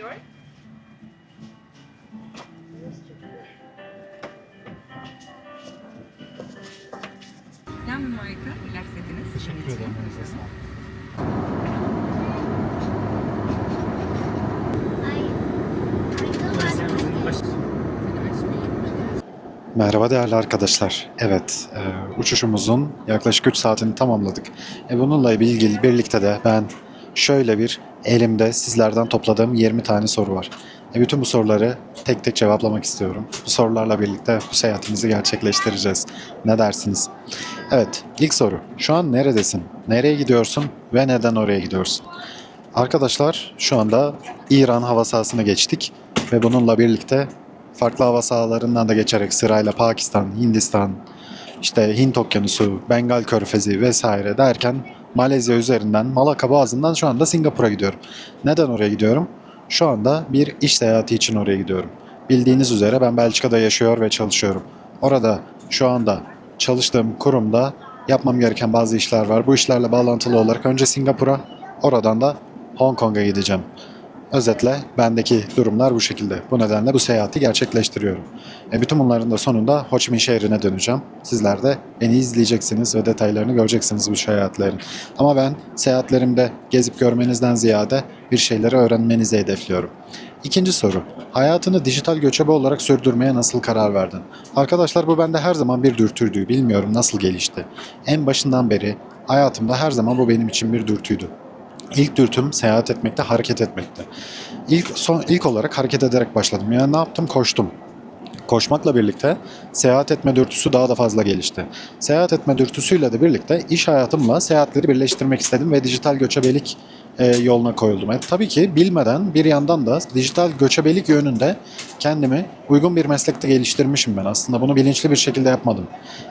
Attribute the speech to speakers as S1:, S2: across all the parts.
S1: yours?
S2: Yan bir marka ilaç setiniz.
S3: Teşekkür ederim.
S4: Merhaba değerli arkadaşlar. Evet, e, uçuşumuzun yaklaşık 3 saatini tamamladık. E, bununla ilgili birlikte de ben şöyle bir elimde sizlerden topladığım 20 tane soru var. E, bütün bu soruları tek tek cevaplamak istiyorum. Bu sorularla birlikte bu seyahatimizi gerçekleştireceğiz. Ne dersiniz? Evet, ilk soru. Şu an neredesin? Nereye gidiyorsun ve neden oraya gidiyorsun? Arkadaşlar şu anda İran hava sahasına geçtik ve bununla birlikte farklı hava sahalarından da geçerek sırayla Pakistan, Hindistan, işte Hint Okyanusu, Bengal Körfezi vesaire derken Malezya üzerinden Malaka Boğazı'ndan şu anda Singapur'a gidiyorum. Neden oraya gidiyorum? Şu anda bir iş seyahati için oraya gidiyorum. Bildiğiniz üzere ben Belçika'da yaşıyor ve çalışıyorum. Orada şu anda çalıştığım kurumda yapmam gereken bazı işler var. Bu işlerle bağlantılı olarak önce Singapur'a, oradan da Hong Kong'a gideceğim. Özetle bendeki durumlar bu şekilde. Bu nedenle bu seyahati gerçekleştiriyorum. E bütün bunların da sonunda Ho Chi Minh şehrine döneceğim. Sizler de beni izleyeceksiniz ve detaylarını göreceksiniz bu seyahatlerin. Ama ben seyahatlerimde gezip görmenizden ziyade bir şeyleri öğrenmenizi hedefliyorum. İkinci soru. Hayatını dijital göçebe olarak sürdürmeye nasıl karar verdin? Arkadaşlar bu bende her zaman bir dürtüydü. Bilmiyorum nasıl gelişti. En başından beri hayatımda her zaman bu benim için bir dürtüydü. İlk dürtüm seyahat etmekte, hareket etmekte. İlk son ilk olarak hareket ederek başladım. Yani ne yaptım? Koştum. Koşmakla birlikte seyahat etme dürtüsü daha da fazla gelişti. Seyahat etme dürtüsüyle de birlikte iş hayatımla seyahatleri birleştirmek istedim ve dijital göçebelik e, yoluna koyuldum. E, tabii ki bilmeden bir yandan da dijital göçebelik yönünde kendimi uygun bir meslekte geliştirmişim ben. Aslında bunu bilinçli bir şekilde yapmadım.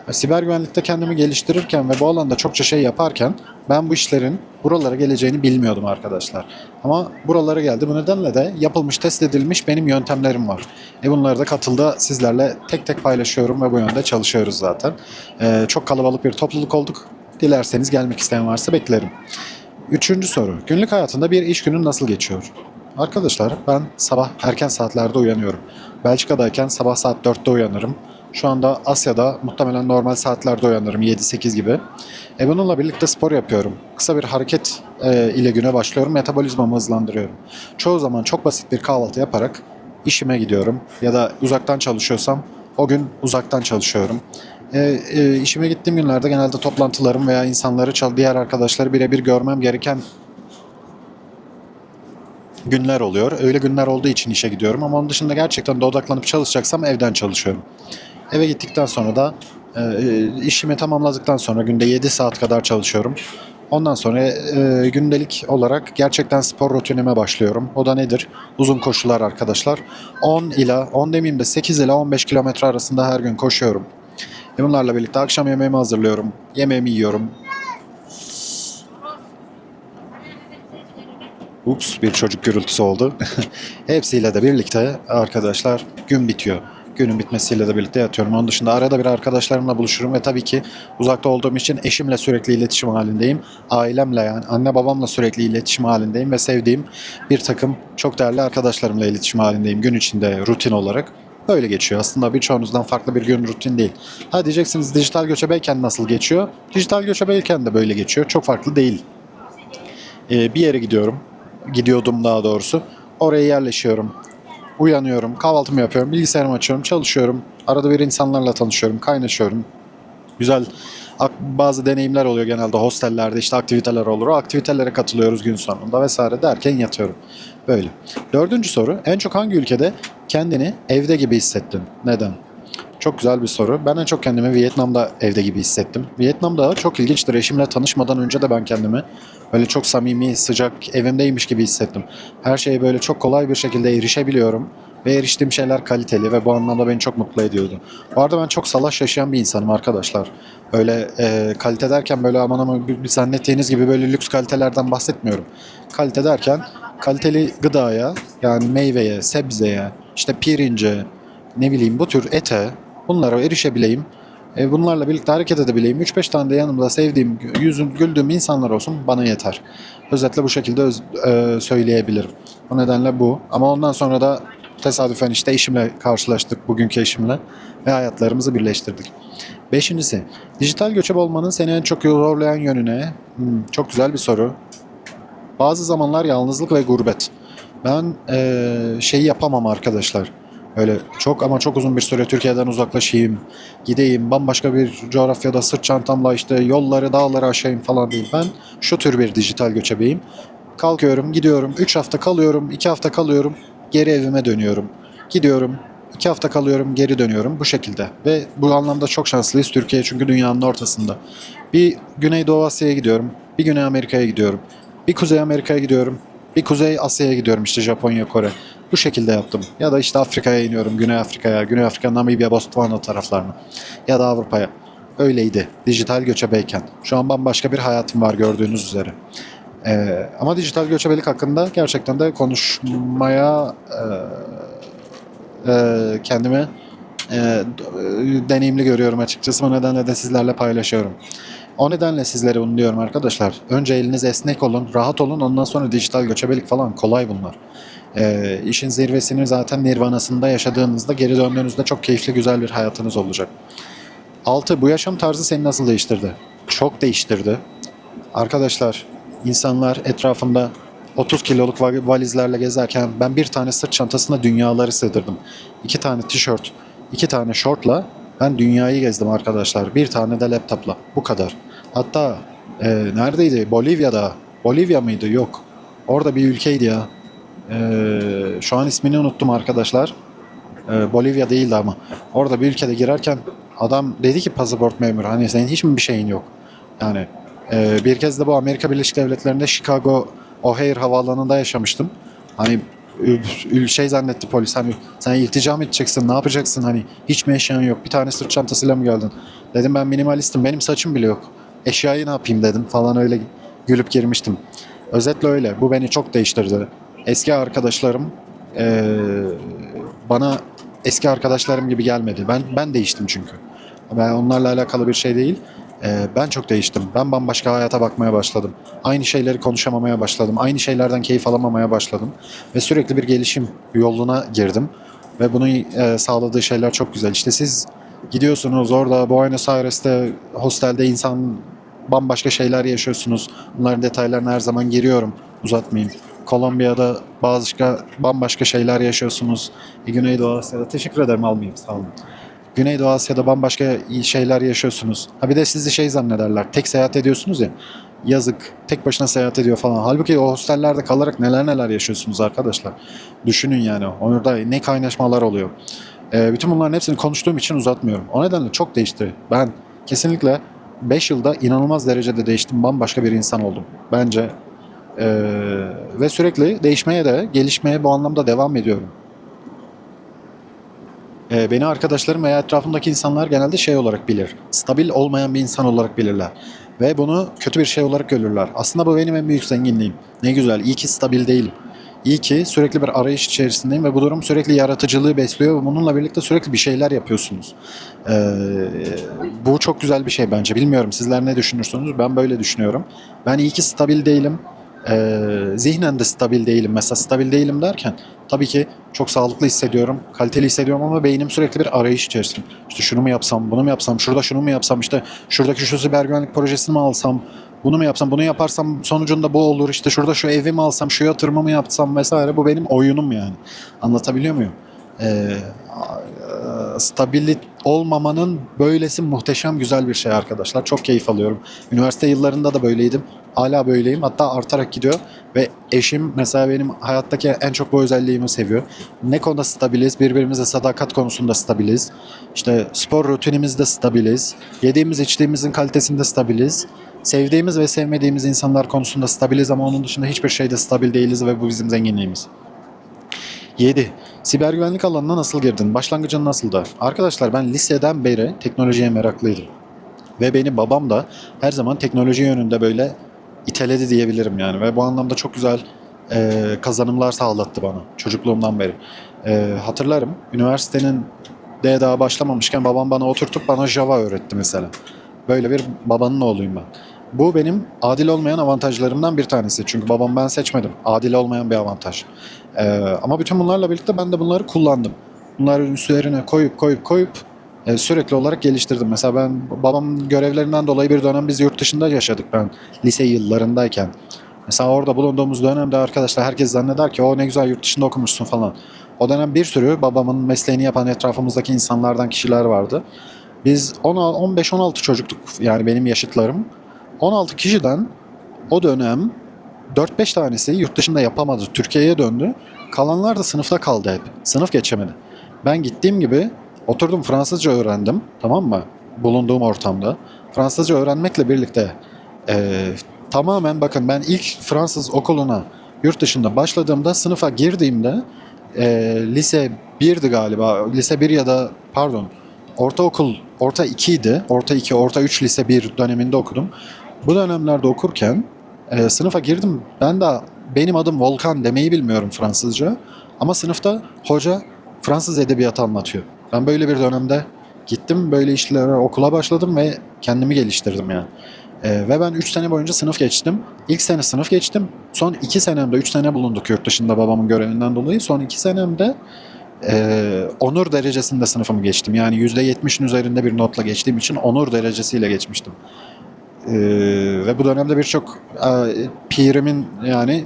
S4: E, siber güvenlikte kendimi geliştirirken ve bu alanda çokça şey yaparken ben bu işlerin buralara geleceğini bilmiyordum arkadaşlar. Ama buralara geldi. Bu nedenle de yapılmış, test edilmiş benim yöntemlerim var. E bunları da katılda sizlerle tek tek paylaşıyorum ve bu yönde çalışıyoruz zaten. E, çok kalabalık bir topluluk olduk. Dilerseniz gelmek isteyen varsa beklerim. Üçüncü soru. Günlük hayatında bir iş günü nasıl geçiyor? Arkadaşlar ben sabah erken saatlerde uyanıyorum. Belçika'dayken sabah saat 4'te uyanırım. Şu anda Asya'da muhtemelen normal saatlerde uyanırım 7-8 gibi. E bununla birlikte spor yapıyorum. Kısa bir hareket e, ile güne başlıyorum. Metabolizmamı hızlandırıyorum. Çoğu zaman çok basit bir kahvaltı yaparak işime gidiyorum. Ya da uzaktan çalışıyorsam o gün uzaktan çalışıyorum. E, e, işime gittiğim günlerde genelde toplantılarım veya insanları, çal- diğer arkadaşları birebir görmem gereken günler oluyor. Öyle günler olduğu için işe gidiyorum ama onun dışında gerçekten de odaklanıp çalışacaksam evden çalışıyorum. Eve gittikten sonra da e, e, işimi tamamladıktan sonra günde 7 saat kadar çalışıyorum. Ondan sonra e, gündelik olarak gerçekten spor rutinime başlıyorum. O da nedir? Uzun koşular arkadaşlar. 10 ila 10 demeyeyim de 8 ila 15 kilometre arasında her gün koşuyorum. E bunlarla birlikte akşam yemeğimi hazırlıyorum. Yemeğimi yiyorum. Ups bir çocuk gürültüsü oldu. Hepsiyle de birlikte arkadaşlar gün bitiyor. Günün bitmesiyle de birlikte yatıyorum. Onun dışında arada bir arkadaşlarımla buluşurum ve tabii ki uzakta olduğum için eşimle sürekli iletişim halindeyim. Ailemle yani anne babamla sürekli iletişim halindeyim ve sevdiğim bir takım çok değerli arkadaşlarımla iletişim halindeyim gün içinde rutin olarak. Böyle geçiyor. Aslında birçoğunuzdan farklı bir gün rutin değil. Ha diyeceksiniz dijital göçebeyken nasıl geçiyor? Dijital göçebeyken de böyle geçiyor. Çok farklı değil. Ee, bir yere gidiyorum. Gidiyordum daha doğrusu. Oraya yerleşiyorum. Uyanıyorum, kahvaltımı yapıyorum, bilgisayarımı açıyorum, çalışıyorum. Arada bir insanlarla tanışıyorum, kaynaşıyorum. Güzel bazı deneyimler oluyor genelde hostellerde işte aktiviteler olur. O aktivitelere katılıyoruz gün sonunda vesaire derken yatıyorum. Böyle. Dördüncü soru. En çok hangi ülkede kendini evde gibi hissettin? Neden? Çok güzel bir soru. Ben en çok kendimi Vietnam'da evde gibi hissettim. Vietnam'da çok ilginçtir. Eşimle tanışmadan önce de ben kendimi böyle çok samimi, sıcak, evimdeymiş gibi hissettim. Her şeye böyle çok kolay bir şekilde erişebiliyorum. Ve eriştiğim şeyler kaliteli ve bu anlamda beni çok mutlu ediyordu. Bu arada ben çok salaş yaşayan bir insanım arkadaşlar. Öyle e, kalite derken böyle aman bir zannettiğiniz gibi böyle lüks kalitelerden bahsetmiyorum. Kalite derken kaliteli gıdaya yani meyveye, sebzeye, işte pirince, ne bileyim bu tür ete bunlara erişebileyim E, bunlarla birlikte hareket edebileyim. 3-5 tane de yanımda sevdiğim, yüzüm güldüğüm insanlar olsun bana yeter. Özetle bu şekilde öz- e, söyleyebilirim. O nedenle bu. Ama ondan sonra da tesadüfen işte eşimle karşılaştık bugünkü eşimle ve hayatlarımızı birleştirdik. Beşincisi, dijital göçebe olmanın seni en çok zorlayan yönüne. Hmm, çok güzel bir soru. Bazı zamanlar yalnızlık ve gurbet. Ben eee şey yapamam arkadaşlar. Öyle çok ama çok uzun bir süre Türkiye'den uzaklaşayım, gideyim, bambaşka bir coğrafyada sırt çantamla işte yolları, dağları aşayım falan değil. Ben şu tür bir dijital göçebeyim. Kalkıyorum, gidiyorum, 3 hafta kalıyorum, 2 hafta kalıyorum, geri evime dönüyorum. Gidiyorum, 2 hafta kalıyorum, geri dönüyorum bu şekilde. Ve bu anlamda çok şanslıyız Türkiye çünkü dünyanın ortasında. Bir Güneydoğu Asya'ya gidiyorum, bir Güney Amerika'ya gidiyorum, bir Kuzey Amerika'ya gidiyorum, bir Kuzey Asya'ya gidiyorum işte Japonya, Kore. Bu şekilde yaptım. Ya da işte Afrika'ya iniyorum, Güney Afrika'ya, Güney Afrika, Namibya, Botswana taraflarına. Ya da Avrupa'ya. Öyleydi dijital göçebeyken. Şu an bambaşka bir hayatım var gördüğünüz üzere. Ee, ama dijital göçebelik hakkında gerçekten de konuşmaya e, e, kendimi e, deneyimli görüyorum açıkçası. O nedenle de sizlerle paylaşıyorum. O nedenle sizlere bunu diyorum arkadaşlar. Önce eliniz esnek olun, rahat olun. Ondan sonra dijital göçebelik falan kolay bunlar. Ee, işin zirvesini zaten nirvanasında yaşadığınızda geri döndüğünüzde çok keyifli güzel bir hayatınız olacak. 6. Bu yaşam tarzı seni nasıl değiştirdi? Çok değiştirdi. Arkadaşlar, insanlar etrafımda 30 kiloluk va- valizlerle gezerken ben bir tane sırt çantasına dünyaları sığdırdım. İki tane tişört, iki tane şortla ben dünyayı gezdim arkadaşlar. Bir tane de laptopla. Bu kadar. Hatta e, neredeydi? Bolivya'da. Bolivya mıydı? Yok. Orada bir ülkeydi ya. E, şu an ismini unuttum arkadaşlar. E, Bolivya değildi ama. Orada bir ülkede girerken adam dedi ki pasaport memuru hani senin hiç mi bir şeyin yok? Yani e, bir kez de bu Amerika Birleşik Devletleri'nde Chicago O'Hare havaalanında yaşamıştım. Hani şey zannetti polis hani sen iltica mı edeceksin ne yapacaksın hani hiç mi eşyan yok bir tane sırt çantasıyla mı geldin? Dedim ben minimalistim benim saçım bile yok. Eşyayı ne yapayım dedim falan öyle gülüp girmiştim. Özetle öyle bu beni çok değiştirdi. Eski arkadaşlarım eee, bana eski arkadaşlarım gibi gelmedi. Ben ben değiştim çünkü. Ben onlarla alakalı bir şey değil. Ee, ben çok değiştim. Ben bambaşka hayata bakmaya başladım. Aynı şeyleri konuşamamaya başladım. Aynı şeylerden keyif alamamaya başladım. Ve sürekli bir gelişim yoluna girdim. Ve bunun e, sağladığı şeyler çok güzel. İşte siz gidiyorsunuz orada Buenos Aires'te hostelde insan bambaşka şeyler yaşıyorsunuz. Bunların detaylarına her zaman giriyorum. Uzatmayayım. Kolombiya'da başka bambaşka şeyler yaşıyorsunuz. E, Güneydoğu Asya'da teşekkür ederim almayayım sağ olun. Güneydoğu Asya'da bambaşka şeyler yaşıyorsunuz. Ha bir de sizi şey zannederler. Tek seyahat ediyorsunuz ya. Yazık. Tek başına seyahat ediyor falan. Halbuki o hostellerde kalarak neler neler yaşıyorsunuz arkadaşlar. Düşünün yani. Orada ne kaynaşmalar oluyor. Ee, bütün bunların hepsini konuştuğum için uzatmıyorum. O nedenle çok değişti. Ben kesinlikle 5 yılda inanılmaz derecede değiştim. Bambaşka bir insan oldum. Bence ee, ve sürekli değişmeye de gelişmeye bu anlamda devam ediyorum. Ee, beni arkadaşlarım veya etrafımdaki insanlar genelde şey olarak bilir. Stabil olmayan bir insan olarak bilirler. Ve bunu kötü bir şey olarak görürler. Aslında bu benim en büyük zenginliğim. Ne güzel. İyi ki stabil değilim. İyi ki sürekli bir arayış içerisindeyim ve bu durum sürekli yaratıcılığı besliyor ve bununla birlikte sürekli bir şeyler yapıyorsunuz. Ee, bu çok güzel bir şey bence. Bilmiyorum sizler ne düşünürsünüz? Ben böyle düşünüyorum. Ben iyi ki stabil değilim. Ee, zihnen de stabil değilim. Mesela stabil değilim derken tabii ki çok sağlıklı hissediyorum, kaliteli hissediyorum ama beynim sürekli bir arayış içerisinde. İşte şunu mu yapsam, bunu mu yapsam, şurada şunu mu yapsam, işte şuradaki şu siber güvenlik projesini mi alsam, bunu mu yapsam, bunu yaparsam sonucunda bu olur, işte şurada şu evi mi alsam, şu yatırımı mı yapsam vesaire. Bu benim oyunum yani. Anlatabiliyor muyum? Ee, stabil olmamanın böylesi muhteşem güzel bir şey arkadaşlar. Çok keyif alıyorum. Üniversite yıllarında da böyleydim. Hala böyleyim. Hatta artarak gidiyor. Ve eşim mesela benim hayattaki en çok bu özelliğimi seviyor. Ne konuda stabiliz? Birbirimize sadakat konusunda stabiliz. İşte spor rutinimizde stabiliz. Yediğimiz içtiğimizin kalitesinde stabiliz. Sevdiğimiz ve sevmediğimiz insanlar konusunda stabiliz ama onun dışında hiçbir şeyde stabil değiliz ve bu bizim zenginliğimiz. 7. Siber güvenlik alanına nasıl girdin? Başlangıcın nasıldı? Arkadaşlar ben liseden beri teknolojiye meraklıydım. Ve beni babam da her zaman teknoloji yönünde böyle iteledi diyebilirim yani. Ve bu anlamda çok güzel e, kazanımlar sağlattı bana çocukluğumdan beri. E, hatırlarım üniversitenin D daha başlamamışken babam bana oturtup bana Java öğretti mesela. Böyle bir babanın oğluyum ben. Bu benim adil olmayan avantajlarımdan bir tanesi. Çünkü babam ben seçmedim. Adil olmayan bir avantaj. Ee, ama bütün bunlarla birlikte ben de bunları kullandım. Bunları üstlerine koyup koyup koyup e, sürekli olarak geliştirdim. Mesela ben babamın görevlerinden dolayı bir dönem biz yurt dışında yaşadık ben lise yıllarındayken. Mesela orada bulunduğumuz dönemde arkadaşlar herkes zanneder ki o ne güzel yurt dışında okumuşsun falan. O dönem bir sürü babamın mesleğini yapan etrafımızdaki insanlardan kişiler vardı. Biz 15-16 çocuktuk yani benim yaşıtlarım. 16 kişiden o dönem 4-5 tanesi yurt dışında yapamadı. Türkiye'ye döndü. Kalanlar da sınıfta kaldı hep. Sınıf geçemedi. Ben gittiğim gibi oturdum Fransızca öğrendim. Tamam mı? Bulunduğum ortamda. Fransızca öğrenmekle birlikte eee, tamamen bakın ben ilk Fransız okuluna yurt dışında başladığımda sınıfa girdiğimde eee, lise 1'di galiba. Lise 1 ya da pardon ortaokul orta 2 idi. Orta 2, orta 3 lise 1 döneminde okudum. Bu dönemlerde okurken e, sınıfa girdim. Ben de benim adım Volkan demeyi bilmiyorum Fransızca. Ama sınıfta hoca Fransız edebiyatı anlatıyor. Ben böyle bir dönemde gittim böyle işlere okula başladım ve kendimi geliştirdim yani. E, ve ben 3 sene boyunca sınıf geçtim. İlk sene sınıf geçtim. Son 2 senemde 3 sene bulunduk yurt dışında babamın görevinden dolayı. Son 2 senemde e, onur derecesinde sınıfımı geçtim. Yani %70'in üzerinde bir notla geçtiğim için onur derecesiyle geçmiştim. Ee, ve bu dönemde birçok e, peerimin yani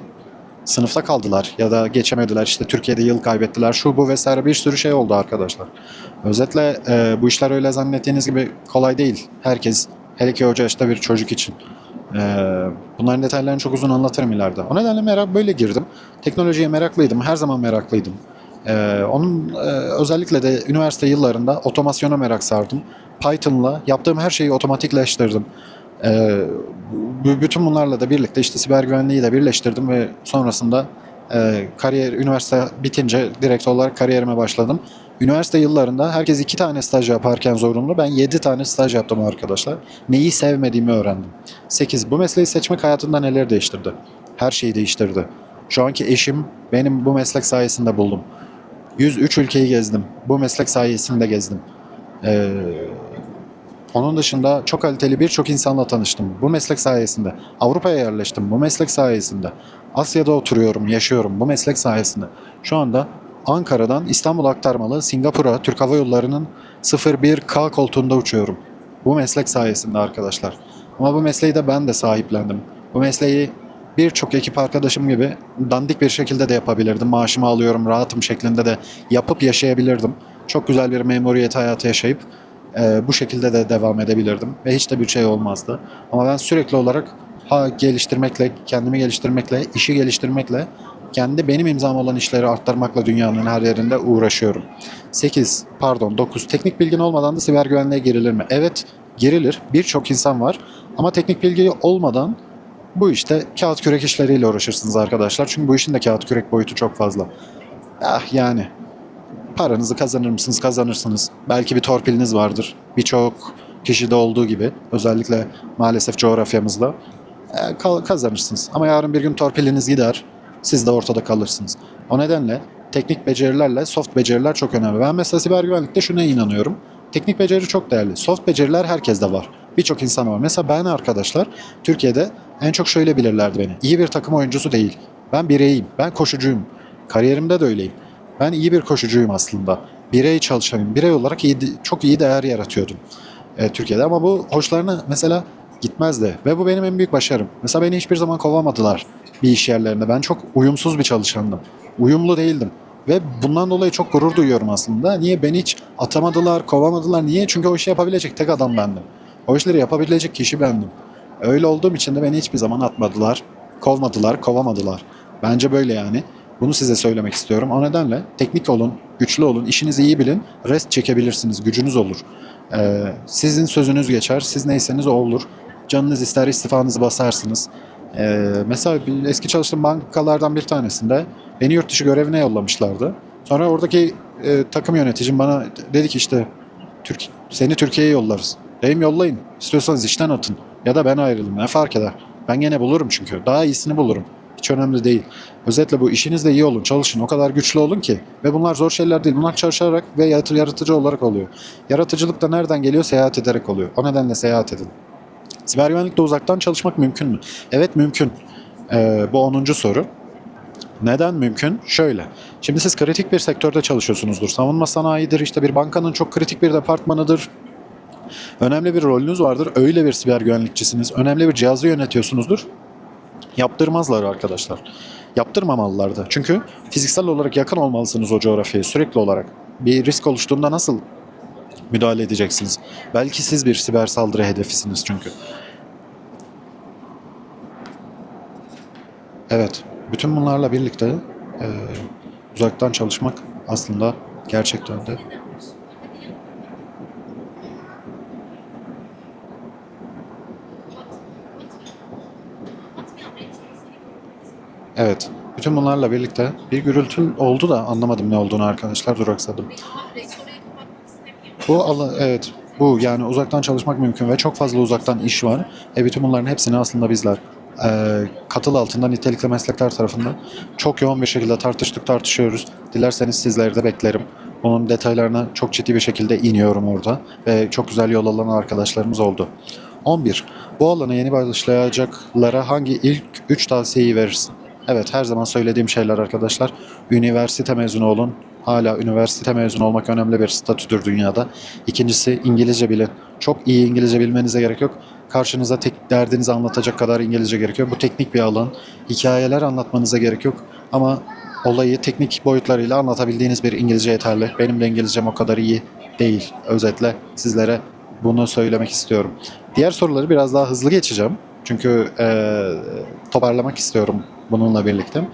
S4: sınıfta kaldılar ya da geçemediler işte Türkiye'de yıl kaybettiler şu bu vesaire bir sürü şey oldu arkadaşlar. Özetle e, bu işler öyle zannettiğiniz gibi kolay değil. Herkes hele ki hoca yaşta bir çocuk için. E, bunların detaylarını çok uzun anlatırım ileride. O nedenle merak böyle girdim. Teknolojiye meraklıydım. Her zaman meraklıydım. E, onun e, özellikle de üniversite yıllarında otomasyona merak sardım. Python'la yaptığım her şeyi otomatikleştirdim. Bu- bütün bunlarla da birlikte işte siber güvenliği de birleştirdim ve sonrasında e, kariyer üniversite bitince direkt olarak kariyerime başladım. Üniversite yıllarında herkes iki tane staj yaparken zorunlu. Ben yedi tane staj yaptım arkadaşlar. Neyi sevmediğimi öğrendim. Sekiz. Bu mesleği seçmek hayatımda neler değiştirdi? Her şeyi değiştirdi. Şu anki eşim benim bu meslek sayesinde buldum. 103 ülkeyi gezdim. Bu meslek sayesinde gezdim. Ee, onun dışında çok kaliteli birçok insanla tanıştım. Bu meslek sayesinde. Avrupa'ya yerleştim. Bu meslek sayesinde. Asya'da oturuyorum, yaşıyorum. Bu meslek sayesinde. Şu anda Ankara'dan İstanbul aktarmalı Singapur'a Türk Hava Yolları'nın 01K koltuğunda uçuyorum. Bu meslek sayesinde arkadaşlar. Ama bu mesleği de ben de sahiplendim. Bu mesleği birçok ekip arkadaşım gibi dandik bir şekilde de yapabilirdim. Maaşımı alıyorum, rahatım şeklinde de yapıp yaşayabilirdim. Çok güzel bir memuriyet hayatı yaşayıp ee, bu şekilde de devam edebilirdim ve hiç de bir şey olmazdı. Ama ben sürekli olarak ha geliştirmekle, kendimi geliştirmekle, işi geliştirmekle, kendi benim imzam olan işleri arttırmakla dünyanın her yerinde uğraşıyorum. 8, pardon 9. Teknik bilgin olmadan da siber güvenliğe girilir mi? Evet, girilir. Birçok insan var. Ama teknik bilgi olmadan bu işte kağıt kürek işleriyle uğraşırsınız arkadaşlar. Çünkü bu işin de kağıt kürek boyutu çok fazla. Ah yani paranızı kazanır mısınız? Kazanırsınız. Belki bir torpiliniz vardır. Birçok kişide olduğu gibi. Özellikle maalesef coğrafyamızda. E, kazanırsınız. Ama yarın bir gün torpiliniz gider. Siz de ortada kalırsınız. O nedenle teknik becerilerle soft beceriler çok önemli. Ben mesela siber güvenlikte şuna inanıyorum. Teknik beceri çok değerli. Soft beceriler herkeste var. Birçok insan var. Mesela ben arkadaşlar Türkiye'de en çok şöyle bilirlerdi beni. İyi bir takım oyuncusu değil. Ben bireyim. Ben koşucuyum. Kariyerimde de öyleyim. Ben iyi bir koşucuyum aslında. Birey çalışanım. Birey olarak iyi, çok iyi değer yaratıyordum e, Türkiye'de. Ama bu hoşlarına mesela gitmezdi. Ve bu benim en büyük başarım. Mesela beni hiçbir zaman kovamadılar bir iş yerlerinde. Ben çok uyumsuz bir çalışandım. Uyumlu değildim. Ve bundan dolayı çok gurur duyuyorum aslında. Niye? Beni hiç atamadılar, kovamadılar. Niye? Çünkü o işi yapabilecek tek adam bendim. O işleri yapabilecek kişi bendim. Öyle olduğum için de beni hiçbir zaman atmadılar, kovmadılar, kovamadılar. Bence böyle yani. Bunu size söylemek istiyorum. O nedenle teknik olun, güçlü olun, işinizi iyi bilin, rest çekebilirsiniz, gücünüz olur. Ee, sizin sözünüz geçer, siz neyseniz o olur. Canınız ister istifanızı basarsınız. Ee, mesela eski çalıştığım bankalardan bir tanesinde beni yurt dışı görevine yollamışlardı. Sonra oradaki e, takım yöneticim bana dedi ki işte Türk, seni Türkiye'ye yollarız. Dedim yollayın. İstiyorsanız işten atın. Ya da ben ayrılayım. Ne fark eder? Ben gene bulurum çünkü. Daha iyisini bulurum. Hiç önemli değil. Özetle bu işinizde iyi olun, çalışın. O kadar güçlü olun ki. Ve bunlar zor şeyler değil. Bunlar çalışarak ve yaratı- yaratıcı olarak oluyor. Yaratıcılık da nereden geliyor? Seyahat ederek oluyor. O nedenle seyahat edin. Siber güvenlikte uzaktan çalışmak mümkün mü? Evet mümkün. Ee, bu 10. soru. Neden mümkün? Şöyle. Şimdi siz kritik bir sektörde çalışıyorsunuzdur. Savunma sanayidir, işte bir bankanın çok kritik bir departmanıdır. Önemli bir rolünüz vardır. Öyle bir siber güvenlikçisiniz. Önemli bir cihazı yönetiyorsunuzdur. Yaptırmazlar arkadaşlar. Yaptırmamalılar da. Çünkü fiziksel olarak yakın olmalısınız o coğrafyaya sürekli olarak. Bir risk oluştuğunda nasıl müdahale edeceksiniz? Belki siz bir siber saldırı hedefisiniz çünkü. Evet. Bütün bunlarla birlikte e, uzaktan çalışmak aslında gerçekten de Evet. Bütün bunlarla birlikte bir gürültü oldu da anlamadım ne olduğunu arkadaşlar duraksadım. Bu evet bu yani uzaktan çalışmak mümkün ve çok fazla uzaktan iş var. E bütün bunların hepsini aslında bizler e, katıl altında nitelikli meslekler tarafından çok yoğun bir şekilde tartıştık tartışıyoruz. Dilerseniz sizleri de beklerim. Bunun detaylarına çok ciddi bir şekilde iniyorum orada ve çok güzel yol alan arkadaşlarımız oldu. 11. Bu alana yeni başlayacaklara hangi ilk 3 tavsiyeyi verirsin? Evet her zaman söylediğim şeyler arkadaşlar. Üniversite mezunu olun. Hala üniversite mezunu olmak önemli bir statüdür dünyada. İkincisi İngilizce bilin. Çok iyi İngilizce bilmenize gerek yok. Karşınıza tek derdinizi anlatacak kadar İngilizce gerekiyor. Bu teknik bir alan. Hikayeler anlatmanıza gerek yok. Ama olayı teknik boyutlarıyla anlatabildiğiniz bir İngilizce yeterli. Benim de İngilizcem o kadar iyi değil. Özetle sizlere bunu söylemek istiyorum. Diğer soruları biraz daha hızlı geçeceğim. Çünkü eee, toparlamak istiyorum bununla birlikte.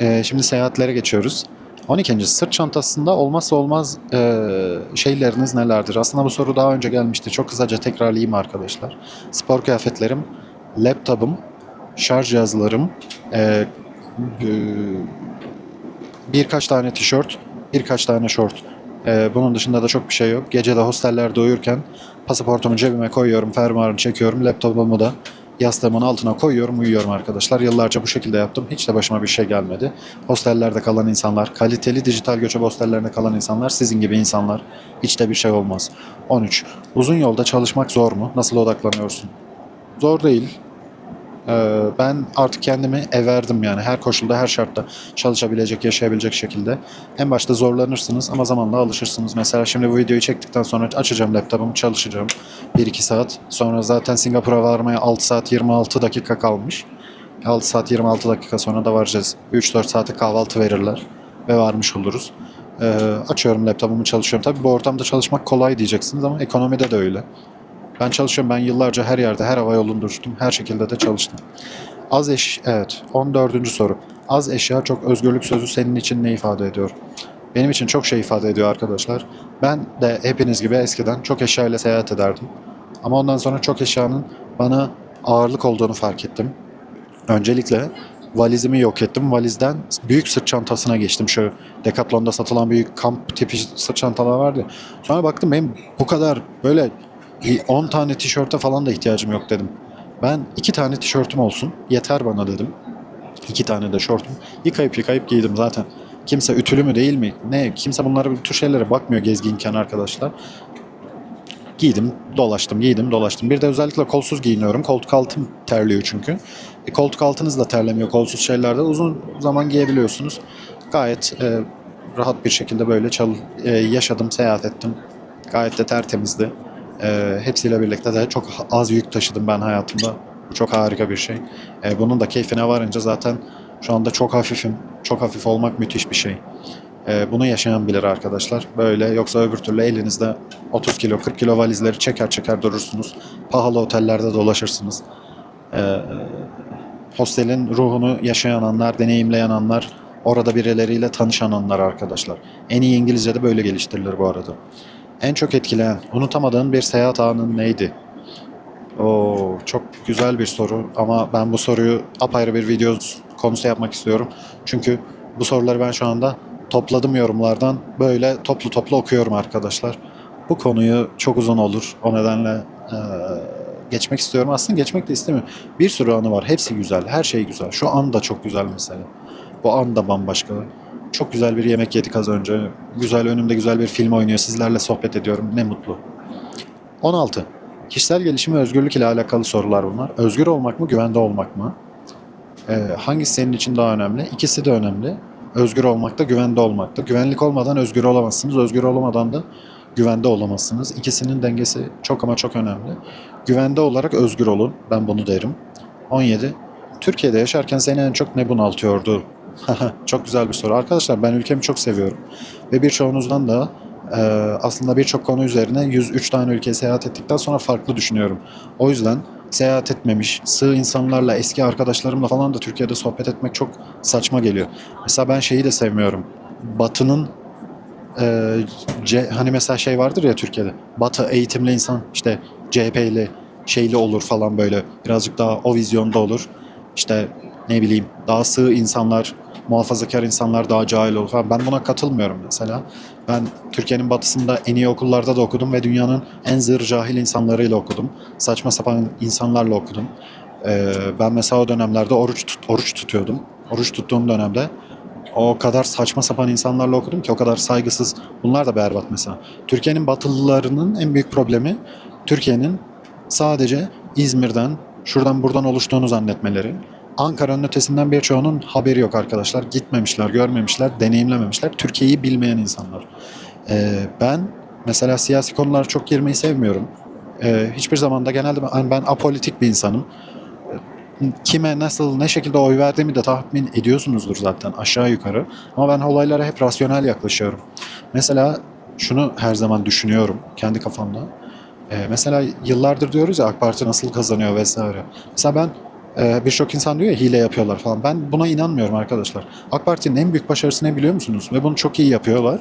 S4: Eee, şimdi seyahatlere geçiyoruz. 12. Sırt çantasında olmazsa olmaz eee, şeyleriniz nelerdir? Aslında bu soru daha önce gelmişti. Çok kısaca tekrarlayayım arkadaşlar. Spor kıyafetlerim, laptopum, şarj cihazlarım, eee, eee, birkaç tane tişört, birkaç tane şort. Ee, bunun dışında da çok bir şey yok. Gece de hostellerde uyurken pasaportumu cebime koyuyorum, fermuarını çekiyorum, laptopumu da yastığımın altına koyuyorum, uyuyorum arkadaşlar. Yıllarca bu şekilde yaptım. Hiç de başıma bir şey gelmedi. Hostellerde kalan insanlar, kaliteli dijital göçebe hostellerinde kalan insanlar sizin gibi insanlar. Hiç de bir şey olmaz. 13. Uzun yolda çalışmak zor mu? Nasıl odaklanıyorsun? Zor değil. Ee, ben artık kendimi everdim yani her koşulda, her şartta çalışabilecek, yaşayabilecek şekilde. En başta zorlanırsınız ama zamanla alışırsınız. Mesela şimdi bu videoyu çektikten sonra açacağım laptopumu, çalışacağım 1-2 saat. Sonra zaten Singapur'a varmaya 6 saat 26 dakika kalmış. 6 saat 26 dakika sonra da varacağız. 3-4 saate kahvaltı verirler ve varmış oluruz. Ee, açıyorum laptopumu çalışıyorum. Tabii bu ortamda çalışmak kolay diyeceksiniz ama ekonomide de öyle. Ben çalışıyorum. Ben yıllarca her yerde, her hava yolunda uçtum. Her şekilde de çalıştım. Az eş, evet. 14. soru. Az eşya çok özgürlük sözü senin için ne ifade ediyor? Benim için çok şey ifade ediyor arkadaşlar. Ben de hepiniz gibi eskiden çok eşya ile seyahat ederdim. Ama ondan sonra çok eşyanın bana ağırlık olduğunu fark ettim. Öncelikle valizimi yok ettim. Valizden büyük sırt çantasına geçtim. Şu Decathlon'da satılan büyük kamp tipi sırt çantalar vardı. Sonra baktım benim bu kadar böyle 10 tane tişörte falan da ihtiyacım yok dedim. Ben iki tane tişörtüm olsun yeter bana dedim. İki tane de şortum. Yıkayıp yıkayıp giydim zaten. Kimse ütülü mü değil mi? Ne? Kimse bunlara bu tür şeylere bakmıyor gezginken arkadaşlar. Giydim, dolaştım, giydim, dolaştım. Bir de özellikle kolsuz giyiniyorum. Koltuk altım terliyor çünkü. E, koltuk altınız da terlemiyor kolsuz şeylerde. Uzun zaman giyebiliyorsunuz. Gayet e, rahat bir şekilde böyle çal e, yaşadım, seyahat ettim. Gayet de tertemizdi. E, hepsiyle birlikte de çok az yük taşıdım ben hayatımda. Bu çok harika bir şey. E, bunun da keyfine varınca zaten şu anda çok hafifim. Çok hafif olmak müthiş bir şey. E, bunu yaşayan bilir arkadaşlar. Böyle yoksa öbür türlü elinizde 30 kilo 40 kilo valizleri çeker çeker durursunuz. Pahalı otellerde dolaşırsınız. E, hostelin ruhunu yaşayan anlar, deneyimleyen anlar, orada birileriyle tanışan anlar arkadaşlar. En iyi İngilizce de böyle geliştirilir bu arada. En çok etkileyen, unutamadığın bir seyahat anın neydi? Oo, çok güzel bir soru ama ben bu soruyu apayrı bir video konusu yapmak istiyorum. Çünkü bu soruları ben şu anda topladım yorumlardan. Böyle toplu toplu okuyorum arkadaşlar. Bu konuyu çok uzun olur. O nedenle eee, geçmek istiyorum. Aslında geçmek de istemiyorum. Bir sürü anı var. Hepsi güzel. Her şey güzel. Şu an da çok güzel mesela. Bu an da bambaşka. Çok güzel bir yemek yedik az önce. Güzel önümde güzel bir film oynuyor. Sizlerle sohbet ediyorum. Ne mutlu. 16. Kişisel gelişim ve özgürlük ile alakalı sorular bunlar. Özgür olmak mı, güvende olmak mı? Ee, hangisi senin için daha önemli? İkisi de önemli. Özgür olmak da, güvende olmak da. Güvenlik olmadan özgür olamazsınız. Özgür olamadan da güvende olamazsınız. İkisinin dengesi çok ama çok önemli. Güvende olarak özgür olun. Ben bunu derim. 17. Türkiye'de yaşarken seni en çok ne bunaltıyordu? çok güzel bir soru. Arkadaşlar ben ülkemi çok seviyorum. Ve birçoğunuzdan da e, aslında birçok konu üzerine 103 tane ülkeye seyahat ettikten sonra farklı düşünüyorum. O yüzden seyahat etmemiş, sığ insanlarla, eski arkadaşlarımla falan da Türkiye'de sohbet etmek çok saçma geliyor. Mesela ben şeyi de sevmiyorum. Batı'nın e, C- hani mesela şey vardır ya Türkiye'de. Batı eğitimli insan işte CHP'li şeyli olur falan böyle. Birazcık daha o vizyonda olur. İşte ne bileyim daha sığ insanlar, muhafazakar insanlar daha cahil olur falan. Ben buna katılmıyorum mesela. Ben Türkiye'nin batısında en iyi okullarda da okudum ve dünyanın en zır cahil insanlarıyla okudum. Saçma sapan insanlarla okudum. Ee, ben mesela o dönemlerde oruç tut- oruç tutuyordum. Oruç tuttuğum dönemde o kadar saçma sapan insanlarla okudum ki o kadar saygısız. Bunlar da berbat mesela. Türkiye'nin batılılarının en büyük problemi Türkiye'nin sadece İzmir'den, şuradan buradan oluştuğunu zannetmeleri. Ankara'nın ötesinden birçoğunun haberi yok arkadaşlar. Gitmemişler, görmemişler, deneyimlememişler. Türkiye'yi bilmeyen insanlar. Ee, ben mesela siyasi konulara çok girmeyi sevmiyorum. Ee, hiçbir zaman da genelde ben, ben apolitik bir insanım. Kime nasıl ne şekilde oy verdiğimi de tahmin ediyorsunuzdur zaten aşağı yukarı. Ama ben olaylara hep rasyonel yaklaşıyorum. Mesela şunu her zaman düşünüyorum kendi kafamda. Ee, mesela yıllardır diyoruz ya AK Parti nasıl kazanıyor vesaire. Mesela ben e, birçok insan diyor ya hile yapıyorlar falan. Ben buna inanmıyorum arkadaşlar. AK Parti'nin en büyük başarısı ne biliyor musunuz? Ve bunu çok iyi yapıyorlar.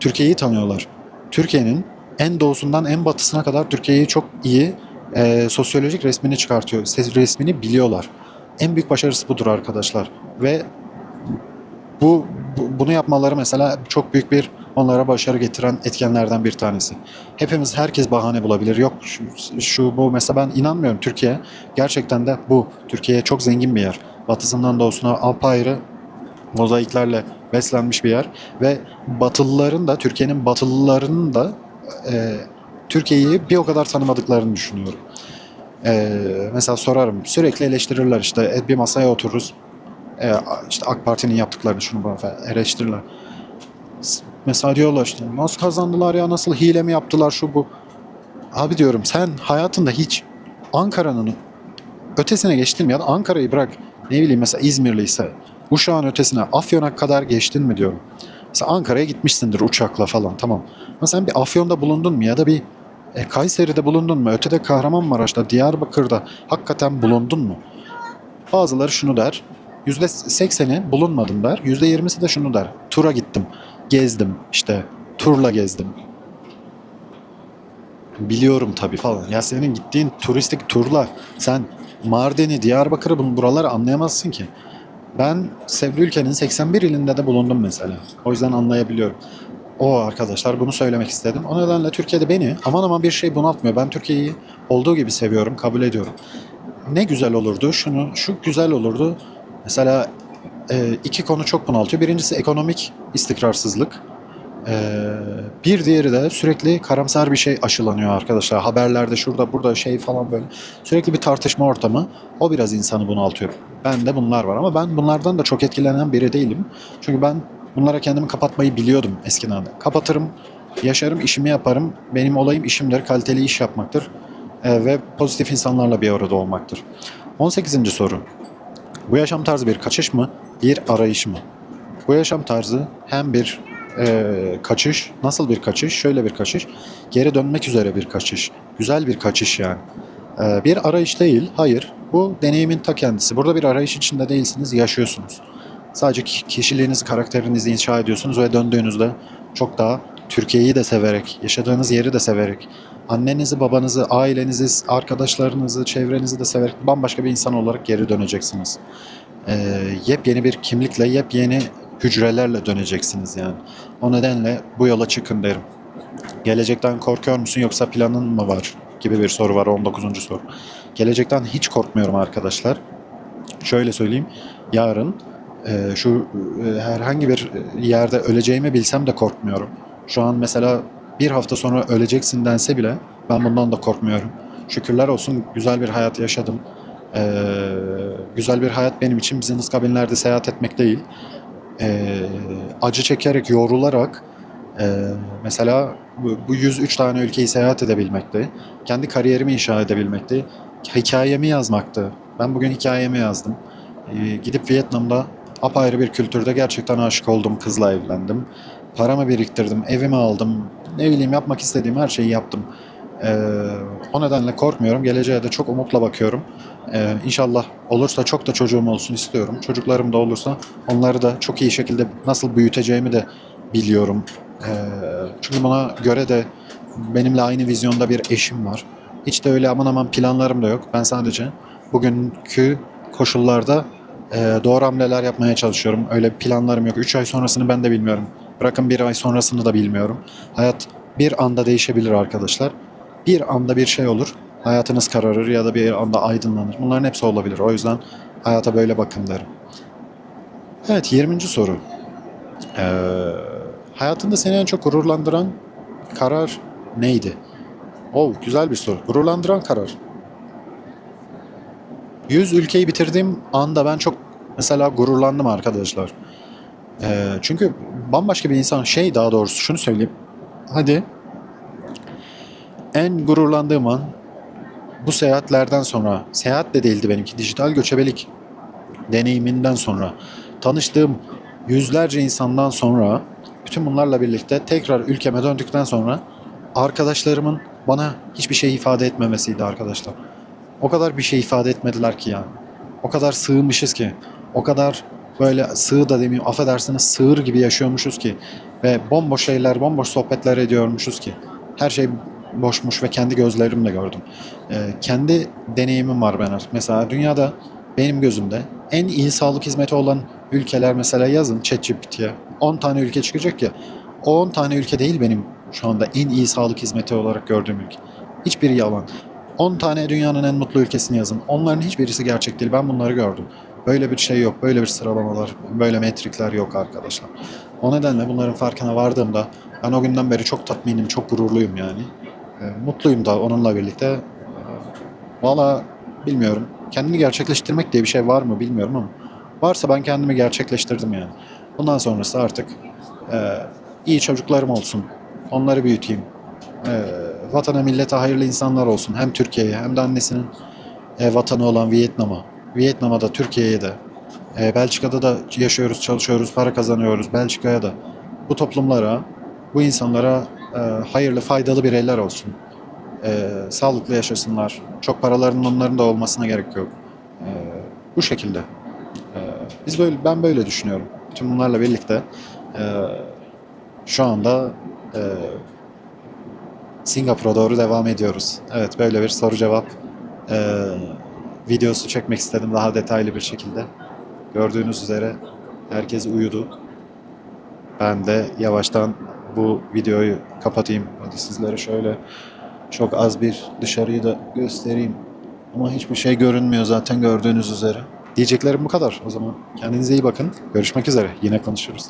S4: Türkiye'yi tanıyorlar. Türkiye'nin en doğusundan en batısına kadar Türkiye'yi çok iyi e, sosyolojik resmini çıkartıyor. Resmini biliyorlar. En büyük başarısı budur arkadaşlar. Ve bu, bu- bunu yapmaları mesela çok büyük bir onlara başarı getiren etkenlerden bir tanesi. Hepimiz herkes bahane bulabilir. Yok şu, şu bu mesela ben inanmıyorum Türkiye gerçekten de bu. Türkiye çok zengin bir yer. Batısından doğusuna apayrı mozaiklerle beslenmiş bir yer ve Batılıların da Türkiye'nin Batılılarının da e, Türkiye'yi bir o kadar tanımadıklarını düşünüyorum. E, mesela sorarım sürekli eleştirirler işte e, bir masaya otururuz e, işte AK Parti'nin yaptıklarını şunu falan eleştirirler. Diyorlar işte nasıl kazandılar ya nasıl hile mi yaptılar şu bu. Abi diyorum sen hayatında hiç Ankara'nın ötesine geçtin mi ya da Ankara'yı bırak ne bileyim mesela İzmirliyse Uşak'ın ötesine Afyon'a kadar geçtin mi diyorum. Mesela Ankara'ya gitmişsindir uçakla falan tamam. Ama sen bir Afyon'da bulundun mu ya da bir e, Kayseri'de bulundun mu? Ötede Kahramanmaraş'ta, Diyarbakır'da hakikaten bulundun mu? Bazıları şunu der. %80'i bulunmadım der. %20'si de şunu der. Tura gittim. Gezdim işte. Turla gezdim. Biliyorum tabii falan. Ya senin gittiğin turistik turla sen Mardin'i, Diyarbakır'ı bun- buraları anlayamazsın ki. Ben Sevri ülkenin 81 ilinde de bulundum mesela. O yüzden anlayabiliyorum. O arkadaşlar bunu söylemek istedim. O nedenle Türkiye'de beni aman aman bir şey bunaltmıyor. Ben Türkiye'yi olduğu gibi seviyorum, kabul ediyorum. Ne güzel olurdu, şunu, şu güzel olurdu. Mesela iki konu çok bunaltıyor. Birincisi ekonomik istikrarsızlık. E, bir diğeri de sürekli karamsar bir şey aşılanıyor arkadaşlar. Haberlerde şurada burada şey falan böyle. Sürekli bir tartışma ortamı. O biraz insanı bunaltıyor. Ben de bunlar var ama ben bunlardan da çok etkilenen biri değilim. Çünkü ben bunlara kendimi kapatmayı biliyordum eskiden de. Kapatırım, yaşarım, işimi yaparım. Benim olayım işimdir, kaliteli iş yapmaktır. E, ve pozitif insanlarla bir arada olmaktır. 18. soru. Bu yaşam tarzı bir kaçış mı, bir arayış mı? Bu yaşam tarzı hem bir e, kaçış, nasıl bir kaçış? Şöyle bir kaçış, geri dönmek üzere bir kaçış. Güzel bir kaçış yani. E, bir arayış değil, hayır. Bu deneyimin ta kendisi. Burada bir arayış içinde değilsiniz, yaşıyorsunuz. Sadece ki- kişiliğinizi, karakterinizi inşa ediyorsunuz ve döndüğünüzde çok daha Türkiye'yi de severek, yaşadığınız yeri de severek, annenizi, babanızı, ailenizi, arkadaşlarınızı, çevrenizi de severek bambaşka bir insan olarak geri döneceksiniz. Ee, yepyeni bir kimlikle, yepyeni hücrelerle döneceksiniz yani. O nedenle bu yola çıkın derim. Gelecekten korkuyor musun yoksa planın mı var? gibi bir soru var 19. soru. Gelecekten hiç korkmuyorum arkadaşlar. Şöyle söyleyeyim. Yarın e, şu e, herhangi bir yerde öleceğimi bilsem de korkmuyorum. Şu an mesela bir hafta sonra öleceksin dense bile ben bundan da korkmuyorum. Şükürler olsun güzel bir hayat yaşadım. Ee, güzel bir hayat benim için business kabinlerde seyahat etmek değil. Ee, acı çekerek, yorularak e, mesela bu, bu 103 tane ülkeyi seyahat edebilmekti. Kendi kariyerimi inşa edebilmekti. Hikayemi yazmaktı. Ben bugün hikayemi yazdım. Ee, gidip Vietnam'da apayrı bir kültürde gerçekten aşık oldum. Kızla evlendim. Paramı biriktirdim, evimi aldım. Ne bileyim yapmak istediğim her şeyi yaptım. Ee, o nedenle korkmuyorum. Geleceğe de çok umutla bakıyorum. Ee, inşallah olursa çok da çocuğum olsun istiyorum. Çocuklarım da olursa onları da çok iyi şekilde nasıl büyüteceğimi de biliyorum. Ee, çünkü buna göre de benimle aynı vizyonda bir eşim var. Hiç de öyle aman aman planlarım da yok. Ben sadece bugünkü koşullarda e, doğru hamleler yapmaya çalışıyorum. Öyle planlarım yok. 3 ay sonrasını ben de bilmiyorum. Bırakın bir ay sonrasını da bilmiyorum. Hayat bir anda değişebilir arkadaşlar. Bir anda bir şey olur. Hayatınız kararır ya da bir anda aydınlanır. Bunların hepsi olabilir. O yüzden hayata böyle bakın derim. Evet 20. soru. Ee, hayatında seni en çok gururlandıran karar neydi? Oh güzel bir soru. Gururlandıran karar. 100 ülkeyi bitirdiğim anda ben çok mesela gururlandım arkadaşlar. Ee, çünkü bambaşka bir insan şey daha doğrusu şunu söyleyeyim. Hadi en gururlandığım an bu seyahatlerden sonra, seyahat de değildi benimki, dijital göçebelik deneyiminden sonra, tanıştığım yüzlerce insandan sonra, bütün bunlarla birlikte tekrar ülkeme döndükten sonra arkadaşlarımın bana hiçbir şey ifade etmemesiydi arkadaşlar. O kadar bir şey ifade etmediler ki yani. O kadar sığmışız ki. O kadar böyle sığ da demeyeyim affedersiniz sığır gibi yaşıyormuşuz ki. Ve bomboş şeyler, bomboş sohbetler ediyormuşuz ki. Her şey boşmuş ve kendi gözlerimle gördüm. Ee, kendi deneyimim var ben artık. Mesela dünyada benim gözümde en iyi sağlık hizmeti olan ülkeler mesela yazın ChatGPT'ye 10 tane ülke çıkacak ya. O 10 tane ülke değil benim şu anda en iyi sağlık hizmeti olarak gördüğüm ülke. Hiçbiri yalan. 10 tane dünyanın en mutlu ülkesini yazın. Onların hiçbirisi gerçek değil. Ben bunları gördüm. Böyle bir şey yok. Böyle bir sıralamalar, böyle metrikler yok arkadaşlar. O nedenle bunların farkına vardığımda ben o günden beri çok tatminim, çok gururluyum yani. E, mutluyum da onunla birlikte. E, Valla bilmiyorum. Kendini gerçekleştirmek diye bir şey var mı bilmiyorum ama varsa ben kendimi gerçekleştirdim yani. Bundan sonrası artık e, iyi çocuklarım olsun. Onları büyüteyim. E, vatana millete hayırlı insanlar olsun. Hem Türkiye'ye hem de annesinin e, vatanı olan Vietnam'a. Vietnam'a da Türkiye'ye de. E, Belçika'da da yaşıyoruz, çalışıyoruz, para kazanıyoruz. Belçika'ya da. Bu toplumlara, bu insanlara e, hayırlı, faydalı bireyler olsun. E, sağlıklı yaşasınlar. Çok paralarının onların da olmasına gerek yok. E, bu şekilde. E, biz böyle, ben böyle düşünüyorum. Bütün bunlarla birlikte e, şu anda e, Singapur'a doğru devam ediyoruz. Evet böyle bir soru cevap e, videosu çekmek istedim daha detaylı bir şekilde. Gördüğünüz üzere herkes uyudu. Ben de yavaştan bu videoyu kapatayım. Hadi sizlere şöyle çok az bir dışarıyı da göstereyim. Ama hiçbir şey görünmüyor zaten gördüğünüz üzere. Diyeceklerim bu kadar. O zaman kendinize iyi bakın. Görüşmek üzere. Yine konuşuruz.